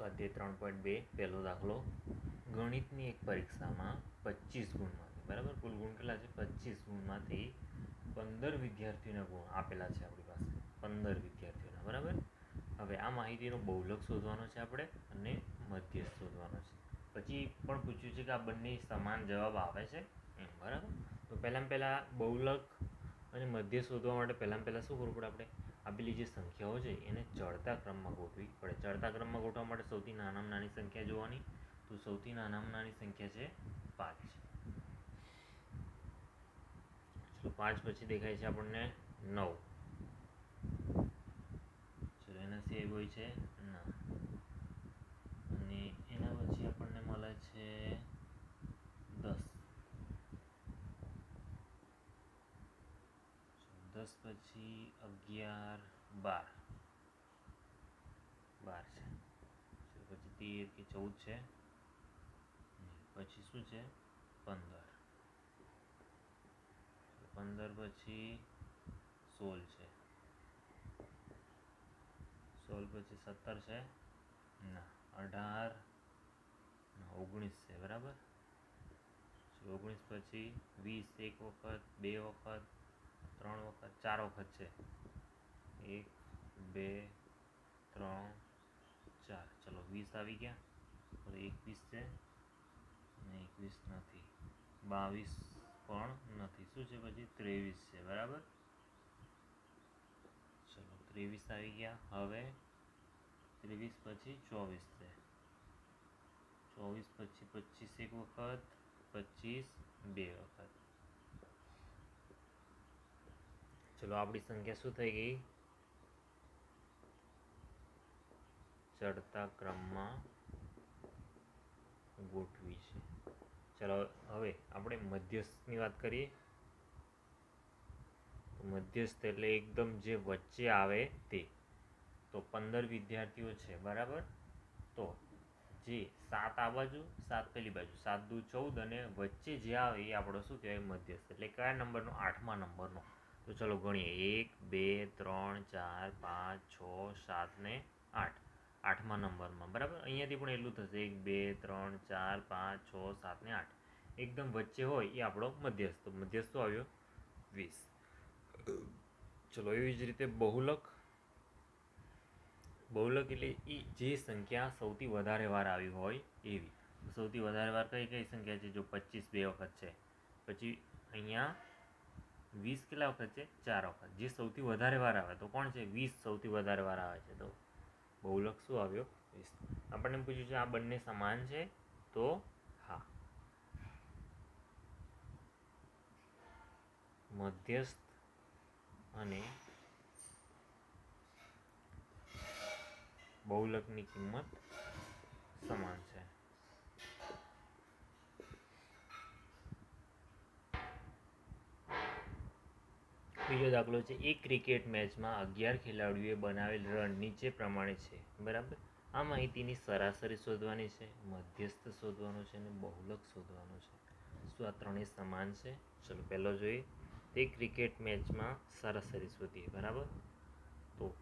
સ્વાધ્યાય ત્રણ પોઈન્ટ બે, પહેલો દાખલો. ગણિતની એક પરીક્ષામાં પચીસ ગુણમાંથી, બરાબર? કુલ ગુણ કેટલા છે? પચીસ ગુણમાંથી પંદર વિદ્યાર્થીઓના ગુણ આપેલા છે આપણી પાસે. પંદર વિદ્યાર્થીઓના, બરાબર? હવે આ માહિતીનો બહુલક શોધવાનો છે આપણે અને મધ્યસ્થ શોધવાનો છે. પછી પણ પૂછ્યું છે કે આ બંને સમાન જવાબ આવે છે? બરાબર? તો પહેલાં પહેલાં બહુલક અને મધ્ય શોધવા માટે પહેલાં પહેલાં શું કરવું પડે આપણે? આપેલી જે સંખ્યાઓ છે, એને ચડતા ક્રમમાં ગોઠવી પડે. ચડતા ક્રમમાં ગોઠવવા માટે સૌથી નાનામાં નાની સંખ્યા જોવાની. તો સૌથી નાનામાં નાની સંખ્યા છે, પાંચ. પાંચ પછી દેખાય છે આપણને નવ. ચલો, એના સિવાય હોય છે, ના. અને એના પછી આપણને મળે છે દસ. દસ પછી અગિયાર બાર બાર છે. પછી તેર કે ચૌદ છે? પછી શું છે? પંદર. પંદર પછી સોળ છે. સોળ પછી સત્તર છે? ના, અઢાર ઓગણીસ છે, બરાબર? ઓગણીસ પછી વીસ, એક વખત, બે વખત, ત્રણ વખત, ચાર વખત છે? એક, બે, ત્રણ, ચાર. ચલો, વીસ આવી ગયા. એકવીસ છે અને એકવીસ નથી. બાવીસ પણ નથી. શું છે પછી? ત્રેવીસ છે. બરાબર? ચલો, ત્રેવીસ આવી ગયા. હવે ત્રેવીસ પછી ચોવીસ છે. ચોવીસ પછી પચીસ એક વખત, પચીસ બે વખત. ચલો, આપણી સંખ્યા શું થઈ ગઈ? ચડતા ક્રમમાં ગોઠવી છે. ચલો, હવે આપણે મધ્યસ્થની વાત કરીએ. મધ્યસ્થ એટલે એકદમ જે વચ્ચે આવે તે. તો પંદર વિદ્યાર્થીઓ છે, બરાબર? તો જે સાત આ બાજુ, સાત પેલી બાજુ. સાત, દુ, ચૌદ અને વચ્ચે જે આવે એ આપણો શું કહેવાય? મધ્યસ્થ. એટલે કયા નંબરનો? આઠમા નંબરનો. તો ચલો ગણીએ. એક, બે, ત્રણ, ચાર, પાંચ, છ, સાત ને આઠ. આઠમા નંબરમાં. બરાબર? અહીંયાથી પણ એટલું થશે. એક, બે, ત્રણ, ચાર, પાંચ, છ, સાત ને આઠ. એકદમ વચ્ચે હોય એ આપણો મધ્યસ્થ. મધ્યસ્થો આવ્યો વીસ. ચલો, એવી જ રીતે બહુલક. બહુલક એટલે એ જે સંખ્યા સૌથી વધારે વાર આવી હોય એવી. સૌથી વધારે વાર કઈ કઈ સંખ્યા છે? જો પચીસ બે વખત છે. પછી અહીંયા વીસ કેટલા વખત છે? ચાર વખત. જે સૌથી વધારે વાર આવે. તો કોણ છે? વીસ સૌથી વધારે વાર આવે છે. તો બહુલક શું આવ્યો. વીસ આપણને પૂછ્યું છે આ બંને સમાન છે, તો હા. મધ્યસ્થ અને બહુલકની કિંમત સમાન છે. બીજો દાખલો છે. એક ક્રિકેટ મેચમાં અગિયાર ખેલાડીઓએ બનાવેલ રન નીચે પ્રમાણે છે. બરાબર? આ માહિતીની સરાસરી શોધવાની છે, મધ્યસ્થ શોધવાનો છે અને બહુલક શોધવાનો છે. શું આ ત્રણેય સમાન છે? ચલો પહેલો જોઈએ. તે ક્રિકેટ મેચમાં સરાસરી શોધીએ, બરાબર? તો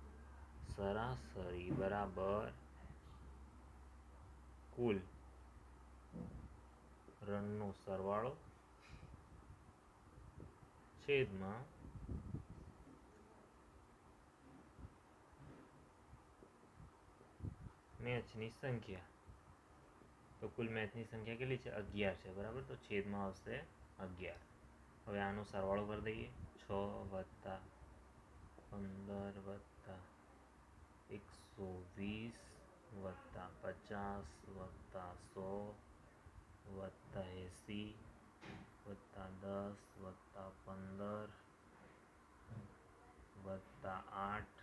સરાસરી બરાબર કુલ રનનો સરવાળો છેદમાં મેચની સંખ્યા. તો કુલ મેચની સંખ્યા કેટલી છે? અગિયાર છે, બરાબર? તો છેદમાં આવશે અગિયાર. હવે આનો સરવાળો કરી દઈએ. છ વત્તા પંદર વત્તા એકસો વીસ વત્તા પચાસ વત્તા સો વત્તા એંસી વત્તા દસ વત્તા પંદર વત્તા આઠ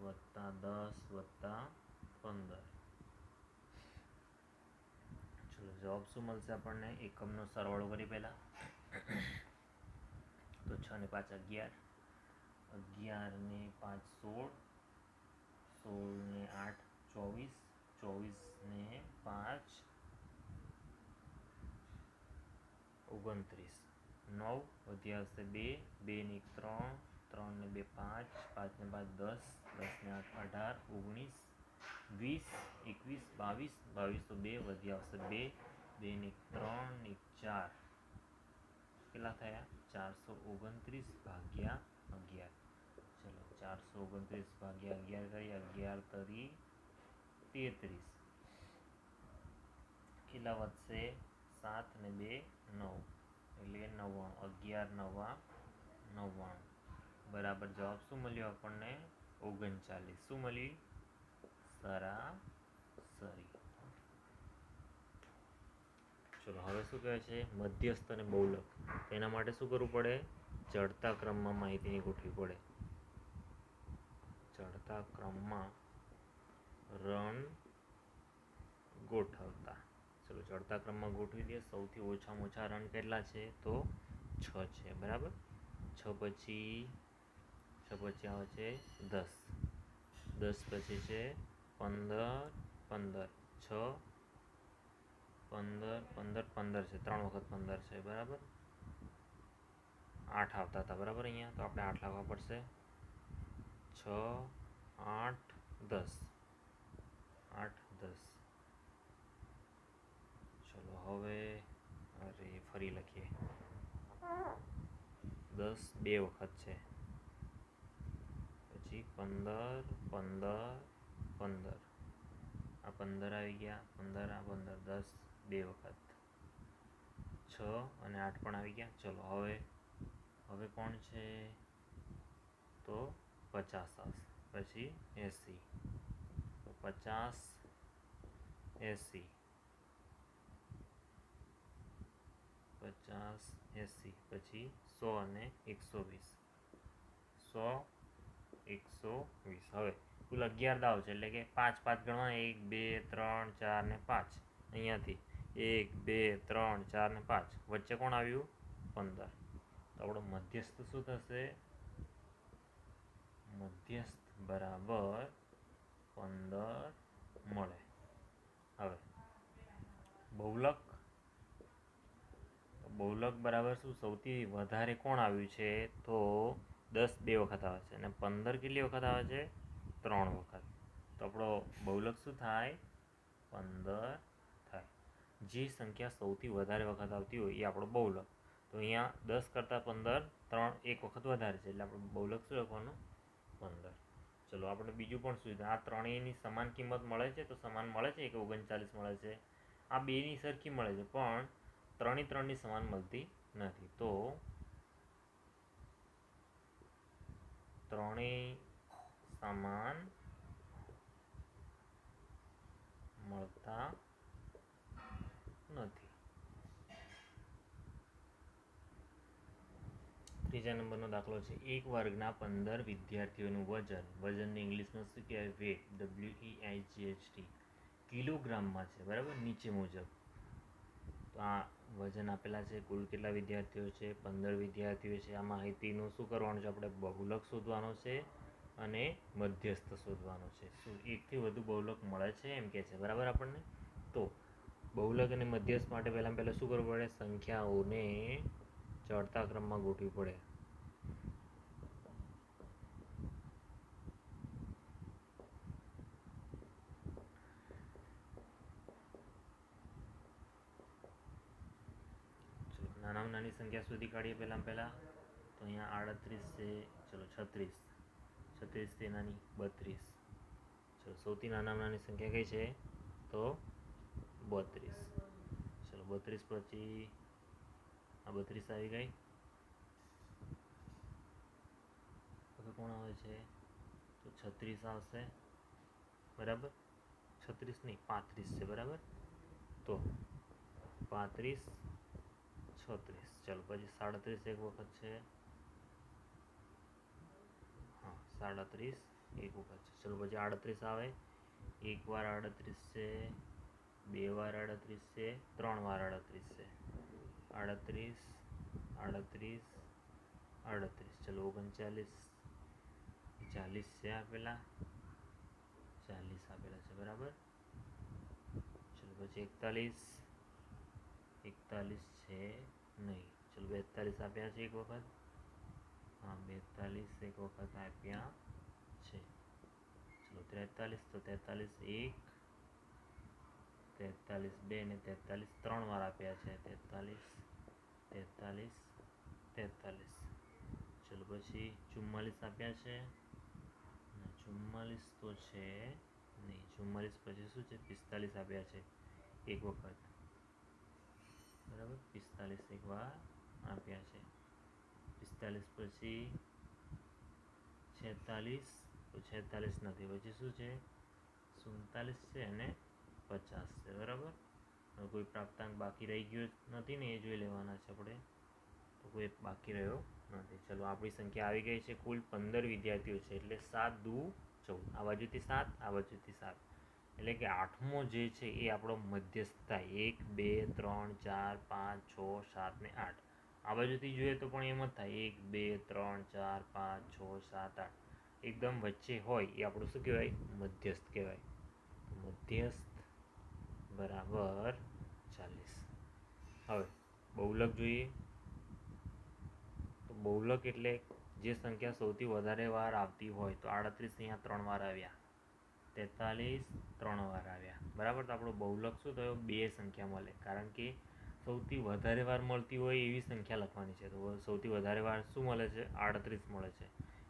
વત્તા દસ વત્તા પંદર. ચલો, જવાબ શું મળશે આપણને? એકમનો સરવાળો કરી પહેલાં. તો છ ને પાંચ અગિયાર. અગિયાર ને પાંચ સોળ. સોળ ને આઠ ચોવીસ. ચોવીસ ને પાંચ ઓગણત્રીસ. નવ વધ્યા હશે બે. બે ને ત્રણ. ત્રણ ને બે પાંચ. પાંચ ને પાંચ દસ. દસ ને આઠ અઢાર. ઓગણીસ. વીસ, એકવીસ, બાવીસ બાવીસ બે વધી આવશે બે બે ને ત્રણ ને ચાર. કેટલા થયા? ચારસો ઓગણત્રીસ ભાગ્યા અગિયાર. ચલો, ચારસો ઓગણત્રીસ ભાગ્યા અગિયાર કરી અગિયાર તરી તેત્રીસ. કેટલા વધશે? સાત ને બે, નવ. એટલે નવ્વાણું. અગિયાર, નવા, નવ્વાણું. બરાબર જવાબ શું મળ્યો આપણને? ઓગણચાલીસ. શું મળ્યું સરાસરી. ચલો, હવે શું કહે છે? મધ્યસ્થ અને બહુલક. તેના માટે શું કરવું પડે? ચડતા ક્રમમાં માહિતીની ગોઠવી પડે. ચડતા ક્રમમાં રન ગોઠવતા. ચલો ચડતા ક્રમમાં ગોઠવી દઈએ. સૌથી ઓછામાં ઓછા રન કેટલા છે? તો છ છે. બરાબર? છ પછી છ પછી આવે છે દસ. દસ પછી છે પંદર પંદર, છ, પંદર પંદર પંદર છે. ત્રણ વખત પંદર છે, બરાબર? આઠ આવતા હતા, બરાબર અહીંયા? તો આપણે આઠ લાવવા પડશે. છ, આઠ, દસ. આઠ, દસ. ચલો હવે, અરે, ફરી લખીએ. દસ બે વખત છે. પછી પંદર પંદર પંદર. આ પંદર આવી ગયા. પંદર, આ પંદર, દસ, બે વખત. છ અને આઠ પણ આવી ગયા. ચલો, હવે હવે કોણ છે? તો પચાસ આવશે. પછી એંસી. તો પચાસ, એંસી. પચાસ, એંસી. પછી સો અને એકસો વીસ. સો, એકસો વીસ. હવે કુલ અગિયાર દાવ છે, એટલે કે પાંચ પાંચ ગણવા એક, બે, ત્રણ, ચાર ને પાંચ. અહીંયાથી એક, બે, ત્રણ, ચાર ને પાંચ. વચ્ચે કોણ આવ્યું? પંદર. તો આપણો મધ્યસ્થ શું થશે? મધ્યસ્થ બરાબર પંદર મળે. હવે, બહુલક. બહુલક બરાબર શું? સૌથી વધારે કોણ આવ્યું છે? તો દસ બે વખત આવે છે. અને પંદર કેટલી વખત આવે છે? ત્રણ વખત. તો આપણો બહુલક શું થાય? પંદર થાય. જે સંખ્યા સૌથી વધારે વખત આવતી હોય એ આપણો બહુલક. તો અહીંયા દસ કરતાં પંદર, ત્રણ એક વખત વધારે છે. એટલે આપણે બહુલક શું લખવાનું? પંદર. ચલો, આપણે બીજું પણ શું આ ત્રણેયની સમાન કિંમત મળે છે? તો સમાન મળે છે? કે ઓગણચાલીસ મળે છે. આ બેની સરખી મળે છે, પણ ત્રણેય ત્રણની સમાન મળતી નથી. તો ત્રણેય સમાન મળતા નથી. ત્રીજા નંબરનો દાખલો છે, એક વર્ગના પંદર વિદ્યાર્થીઓનું વજન. વજનને ઇંગ્લિશમાં શું કહેવાય? Weight W E I G H T કિલોગ્રામમાં છે, બરાબર? નીચે મુજબ. તો આ વજન આપેલા છે, કુલ કેટલા વિદ્યાર્થીઓ છે? પંદર વિદ્યાર્થીઓ છે. આ માહિતીનું શું કરવાનું છે? આપણે બહુલક શોધવાનો છે. અને મધ્યસ્થ શોધવાનો છે. શું એકથી વધુ બહુલક મળે છે એમ કે છે? બરાબર આપણને? તો બહુલક અને મધ્યસ્થ માટે પહેલાં પહેલાં શું કરવું પડે? સંખ્યાઓને ચડતા ક્રમમાં ગોઠવી પડે. નાનામાં નાની સંખ્યા સુધી કાઢીએ પહેલાં પહેલાં, તો અહીંયા આડત્રીસ છે, ચલો છત્રીસ. છત્રીસથી નાની બત્રીસ. ચલો, સૌથી નાનામાં નાની સંખ્યા કઈ છે? તો બત્રીસ. ચલો, બત્રીસ પછી આ બત્રીસ આવી ગઈ. કોણ આવે છે? તો છત્રીસ આવશે. બરાબર? છત્રીસ નહીં, પાંત્રીસ છે, બરાબર? તો પાંત્રીસ, છત્રીસ. ચાલો, પછી સાડત્રીસ એક વખત છે હા સાડત્રીસ એક વખત છે. ચલો પછી આડત્રીસ આવે. એક વાર આડત્રીસ છે, બે વાર આડત્રીસ છે, ત્રણ વાર આડત્રીસ છે. આડત્રીસ આડત્રીસ આડત્રીસ. ચલો ઓગણચાલીસ. ચાલીસ છે આપેલા. ચાલીસ આપેલા છે, બરાબર? ચલો પછી એકતાલીસ. એકતાલીસ છે નહીં. ચલો બેતાલીસ આપ્યા છે એક વખત. બેતાલીસ એક વખત આપ્યા છે. ચલો તેતાલીસ તો તેતાલીસ એક, તેતાલીસ બે ને તેતાલીસ ત્રણ વાર આપ્યા છે. તેતાલીસ તેતાલીસ તેતાલીસ. ચલો, પછી ચુમ્માલીસ આપ્યા છે. ચુમ્માલીસ તો છે નહીં, ચુમ્માલીસ પછી શું છે? પિસ્તાલીસ આપ્યા છે. એક વખત. બરાબર? પિસ્તાલીસ એક વાર આપ્યા છે. પિસ્તાલીસ પછી છેતાલીસ છેતાલીસ નથી, પછી શું છે? સુડતાલીસ છે અને પચાસ છે, બરાબર? કોઈ પ્રાપ્તાંક બાકી રહી ગયો નથી ને, એ જોઈ લેવાના છે આપણે. તો કોઈ બાકી રહ્યો નથી. ચલો, આપણી સંખ્યા આવી ગઈ છે કુલ પંદર વિદ્યાર્થીઓ છે, એટલે સાત દુ ચૌદ. આ બાજુથી સાત, આ બાજુથી સાત. એટલે કે આઠમો જે છે એ આપણો મધ્યસ્થ થાય એક, બે, ત્રણ, ચાર, પાંચ, છ, સાત ને આઠ. આ બાજુથી જોઈએ તો પણ એમ જ થાય. એક, બે, ત્રણ, ચાર, પાંચ, છ, સાત, આઠ. એકદમ વચ્ચે હોય એ આપણું શું કહેવાય? મધ્યસ્થ કહેવાય. મધ્યસ્થ બરાબર ચાલીસ. હવે, બહુલક જોઈએ. તો બહુલક એટલે જે સંખ્યા સૌથી વધારે વાર આવતી હોય તો આડત્રીસ અહીંયા ત્રણ વાર આવ્યા. તેતાલીસ ત્રણ વાર આવ્યા. બરાબર? તો આપણો બહુલક શું થયો? બે સંખ્યા મળે. કારણ કે સૌથી વધારે વાર મળતી હોય એવી સંખ્યા લખવાની છે. તો સૌથી વધારે વાર શું મળે છે? આડત્રીસ મળે છે.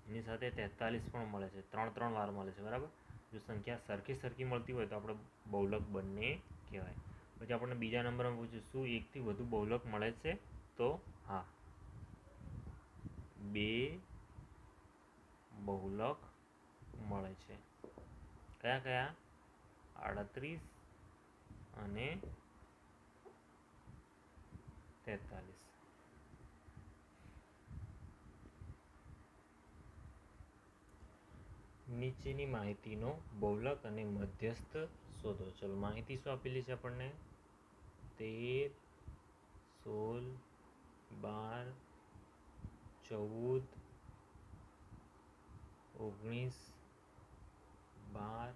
એની સાથે તેતાલીસ પણ મળે છે. ત્રણ ત્રણ વાર મળે છે. બરાબર? જો સંખ્યા સરખી સરખી મળતી હોય તો આપણે બહુલક બંને કહેવાય. પછી આપણને બીજા નંબરમાં પૂછ્યું, શું એકથી વધુ બહુલક મળે છે? તો હા. બે બહુલક મળે છે. કયા કયા? આડત્રીસ અને તેતાલીસ નીચેની માહિતીનો બહુલક અને મધ્યસ્થ શોધો. ચલો, માહિતી શું આપેલી છે આપણને? તેર, સોળ, બાર, ચૌદ, ઓગણીસ, બાર,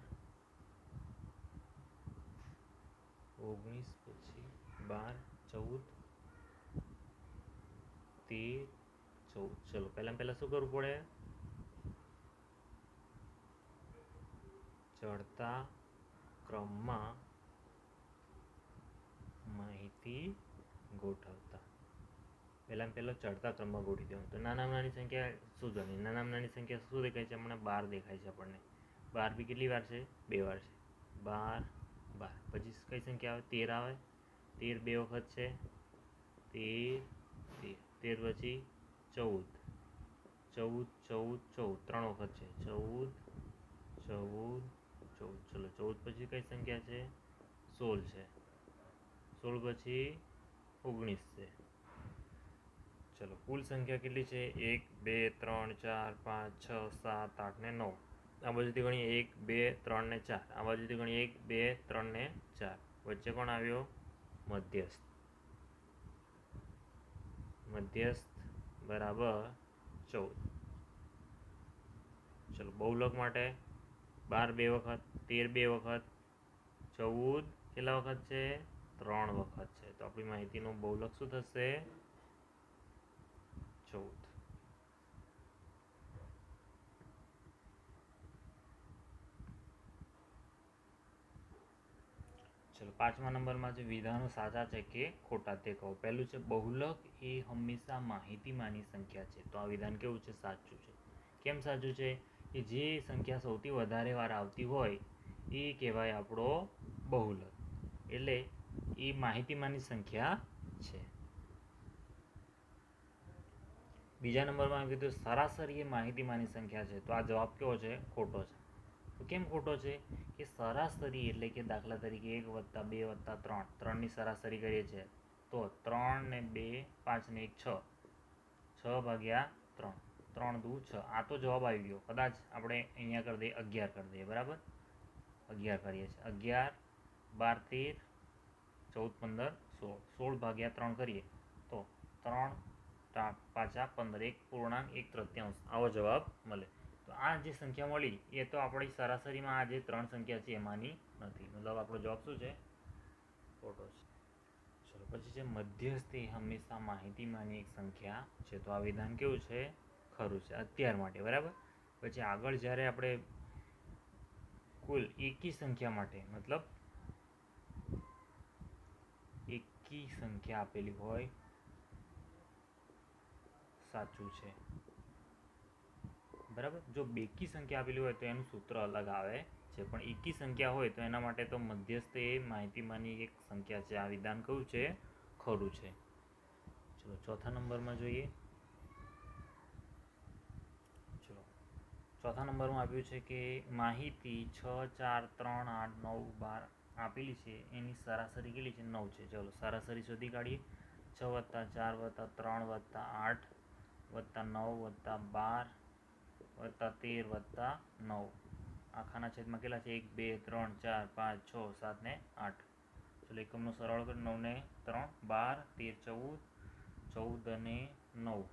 ઓગણીસ પછી બાર, ચૌદ તેર ચૌદ ચલો પહેલાં પહેલાં શું કરવું પડે ચડતા ક્રમમાં માહિતી ગોઠવતા પહેલાં પહેલો ચડતા ક્રમમાં ગોઠવી દેવાનું તો નાનામાં નાની સંખ્યા શું જાણી નાનામાં નાની સંખ્યા શું દેખાય છે હમણાં બાર દેખાય છે આપણને બાર બી કેટલી વાર છે બે વાર છે બાર બાર પછી કઈ સંખ્યા આવે તેર આવે તેર બે વખત છે તેર તેર પછી ચૌદ. ચૌદ ચૌદ ચૌદ. ત્રણ વખત છે. ચૌદ ચૌદ ચૌદ. ચલો, ચૌદ પછી કઈ સંખ્યા છે? સોળ છે. સોળ પછી ઓગણીસ છે. ચલો, કુલ સંખ્યા કેટલી છે? એક, બે, ત્રણ, ચાર, પાંચ, છ, સાત, આઠ ને નવ. આ બાજુથી ગણીએ એક, બે, ત્રણ ને ચાર. આ બાજુથી ગણીએ એક, બે, ત્રણ ને ચાર. વચ્ચે કોણ આવ્યો? મધ્યસ્થ. મધ્યસ્થ બરાબર ચૌદ. ચલો, બહુલક માટે બાર બે વખત, તેર બે વખત, ચૌદ કેટલા વખત છે? ત્રણ વખત છે. તો આપણી માહિતીનું બહુલક શું થશે? ચૌદ. ચલો, પાંચમા નંબરમાં જે વિધાનો સાચા છે કે ખોટા તે કહો. પહેલું છે, બહુલક એ હંમેશા માહિતીમાંની સંખ્યા છે. તો આ વિધાન કેવું છે? સાચું છે. કેમ સાચું છે? કે જે સંખ્યા સૌથી વધારે વાર આવતી હોય, એ કહેવાય આપણો બહુલક. એટલે એ માહિતીમાંની સંખ્યા છે. બીજા નંબરમાં કીધું, સરાસરી એ માહિતીમાંની સંખ્યા છે. તો આ જવાબ કેવો છે? ખોટો છે. તો કેમ ખોટો છે? કે સરાસરી એટલે કે દાખલા તરીકે એક વત્તા બે વત્તા ત્રણ. ત્રણની સરાસરી કરીએ છીએ. તો ત્રણ ને બે, પાંચ ને એક, છ. છ ભાગ્યા ત્રણ. ત્રણ દુ છ. આ તો જવાબ આવી ગયો. કદાચ આપણે અહીંયા કરી દઈએ, અગિયાર કરી દઈએ. બરાબર? અગિયાર કરીએ છીએ. અગિયાર, બાર, તેર, ચૌદ, પંદર, સોળ. સોળ ભાગ્યા ત્રણ કરીએ. તો ત્રણ પાછા પંદર. એક, પૂર્ણાંક, એક, તૃત્યાંશ. આવો જવાબ મળે. આ જે સંખ્યા મળી એ તો આપણી સરાસરીમાં આ જે ત્રણ સંખ્યા છે એમાંની નથી. મતલબ આપણો જવાબ શું છે? ખોટો છે. ચલો, પછી છે મધ્યસ્થી હંમેશા માહિતીમાંની એક સંખ્યા છે. તો આ વિધાન કેવું છે? ખરું છે. અત્યાર માટે, બરાબર? પછી આગળ જ્યારે આપણે કુલ એકી સંખ્યા માટે, મતલબ એકી સંખ્યા આપેલી હોય, સાચું છે. બરાબર? જો બેકી સંખ્યા આપેલી હોય તો એનું સૂત્ર અલગ આવે. છે પણ એકી સંખ્યા હોય તો એના માટે તો મધ્યસ્થ એ માહિતીમાંની એક સંખ્યા છે. આ વિધાન કયું છે? ખરું છે. ચલો, ચોથા નંબરમાં જોઈએ. ચલો, ચોથા નંબરમાં આપ્યું છે કે માહિતી છ, ચાર, ત્રણ, આઠ, નવ, બાર આપેલી છે. એની સરાસરી કેટલી છે? નવ છે. ચલો, સરાસરી શોધી કાઢીએ. છ વત્તા ચાર વત્તા ત્રણ વત્તા આઠ વત્તા નવ વત્તા બાર વત્તા તેર વત્તા નવ. આખાના છેદમાં કેટલા છે? એક, બે, ત્રણ, ચાર, પાંચ, છ, સાત ને આઠ. ચલો એકમનો સરળ કરો. નવ ને ત્રણ, બાર, તેર, ચૌદ ચૌદ અને નવ.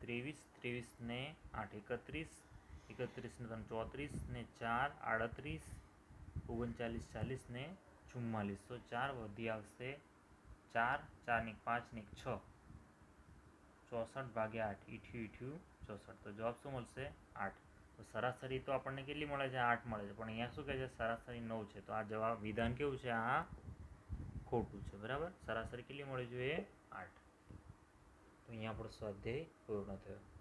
ત્રેવીસ ત્રેવીસ ને આઠ. એકત્રીસ એકત્રીસ ને ત્રણ, ચોત્રીસ ને ચાર, આડત્રીસ, ઓગણચાલીસ, ચાલીસ ને ચુમ્માલીસ. તો ચાર વધી આવશે ચાર ચાર ને પાંચ ને છ. ચોસઠ ભાગ્યા આઠ. ઈઠ્યું ઈઠ્યું ચોસઠ તો જવાબ શું મળશે? આઠ. તો સરાસરી તો આપણને કેટલી મળે છે? આઠ મળે છે. પણ અહીંયા શું કહે છે? સરાસરી નવ છે. તો આ જવાબ વિધાન કેવું છે? આ ખોટું છે. બરાબર? સરાસરી કેટલી મળવી જોઈએ? આઠ. તો અહીંયા આપણો સ્વાધ્યાય પૂર્ણ થયો.